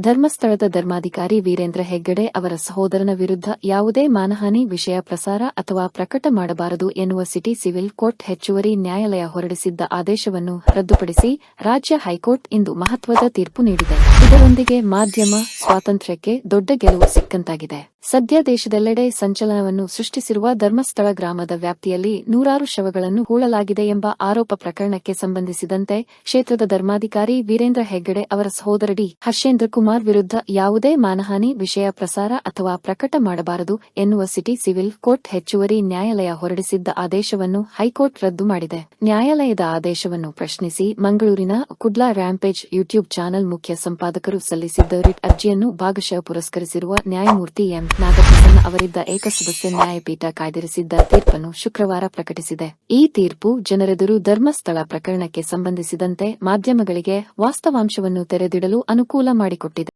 ಧರ್ಮಸ್ಥಳದ ಧರ್ಮಾಧಿಕಾರಿ ವೀರೇಂದ್ರ ಹೆಗ್ಗಡೆ ಅವರ ಸಹೋದರನ ವಿರುದ್ಧ ಯಾವುದೇ ಮಾನಹಾನಿ ವಿಷಯ ಪ್ರಸಾರ ಅಥವಾ ಪ್ರಕಟ ಮಾಡಬಾರದು ಎನ್ನುವ ಸಿಟಿ ಸಿವಿಲ್ ಕೋರ್ಟ್ ಹೆಚ್ಚುವರಿ ನ್ಯಾಯಾಲಯ ಹೊರಡಿಸಿದ್ದ ಆದೇಶವನ್ನು ರದ್ದುಪಡಿಸಿ ರಾಜ್ಯ ಹೈಕೋರ್ಟ್ ಇಂದು ಮಹತ್ವದ ತೀರ್ಪು ನೀಡಿದೆ. ಇದರೊಂದಿಗೆ ಮಾಧ್ಯಮ ಸ್ವಾತಂತ್ರ್ಯಕ್ಕೆ ದೊಡ್ಡ ಗೆಲುವು ಸಿಕ್ಕಂತಾಗಿದೆ. ಸದ್ಯ ದೇಶದೆಲ್ಲೆಡೆ ಸಂಚಲನವನ್ನು ಸೃಷ್ಟಿಸಿರುವ ಧರ್ಮಸ್ಥಳ ಗ್ರಾಮದ ವ್ಯಾಪ್ತಿಯಲ್ಲಿ ನೂರಾರು ಶವಗಳನ್ನು ಹೂಳಲಾಗಿದೆ ಎಂಬ ಆರೋಪ ಪ್ರಕರಣಕ್ಕೆ ಸಂಬಂಧಿಸಿದಂತೆ ಕ್ಷೇತ್ರದ ಧರ್ಮಾಧಿಕಾರಿ ವೀರೇಂದ್ರ ಹೆಗ್ಗಡೆ ಅವರ ಸಹೋದರಡಿ ಹರ್ಷೇಂದ್ರ ಕುಮಾರ್ ವಿರುದ್ಧ ಯಾವುದೇ ಮಾನಹಾನಿ ವಿಷಯ ಪ್ರಸಾರ ಅಥವಾ ಪ್ರಕಟ ಮಾಡಬಾರದು ಎನ್ನುವ ಸಿಟಿ ಸಿವಿಲ್ ಕೋರ್ಟ್ ಹೆಚ್ಚುವರಿ ನ್ಯಾಯಾಲಯ ಹೊರಡಿಸಿದ್ದ ಆದೇಶವನ್ನು ಹೈಕೋರ್ಟ್ ರದ್ದು ಮಾಡಿದೆ. ನ್ಯಾಯಾಲಯದ ಆದೇಶವನ್ನು ಪ್ರಶ್ನಿಸಿ ಮಂಗಳೂರಿನ ಕುಡ್ಲಾ ರ್ಯಾಂಪೇಜ್ ಯೂಟ್ಯೂಬ್ ಚಾನೆಲ್ ಮುಖ್ಯ ಸಂಪಾದಕರು ಸಲ್ಲಿಸಿದ್ದ ರಿಟ್ ಅರ್ಜಿಯನ್ನು ಭಾಗಶಃ ಪುರಸ್ಕರಿಸಿರುವ ನ್ಯಾಯಮೂರ್ತಿ ಎಂ. ನಾಗಪ್ರಸನ್ನ ಅವರಿದ್ದ ಏಕಸದಸ್ಯ ನ್ಯಾಯಪೀಠ ಕಾಯ್ದಿರಿಸಿದ್ದ ತೀರ್ಪನ್ನು ಶುಕ್ರವಾರ ಪ್ರಕಟಿಸಿದೆ. ಈ ತೀರ್ಪು ಜನರೆದುರು ಧರ್ಮಸ್ಥಳ ಪ್ರಕರಣಕ್ಕೆ ಸಂಬಂಧಿಸಿದಂತೆ ಮಾಧ್ಯಮಗಳಿಗೆ ವಾಸ್ತವಾಂಶವನ್ನು ತೆರೆದಿಡಲು ಅನುಕೂಲ ಮಾಡಿಕೊಟ್ಟಿದೆ.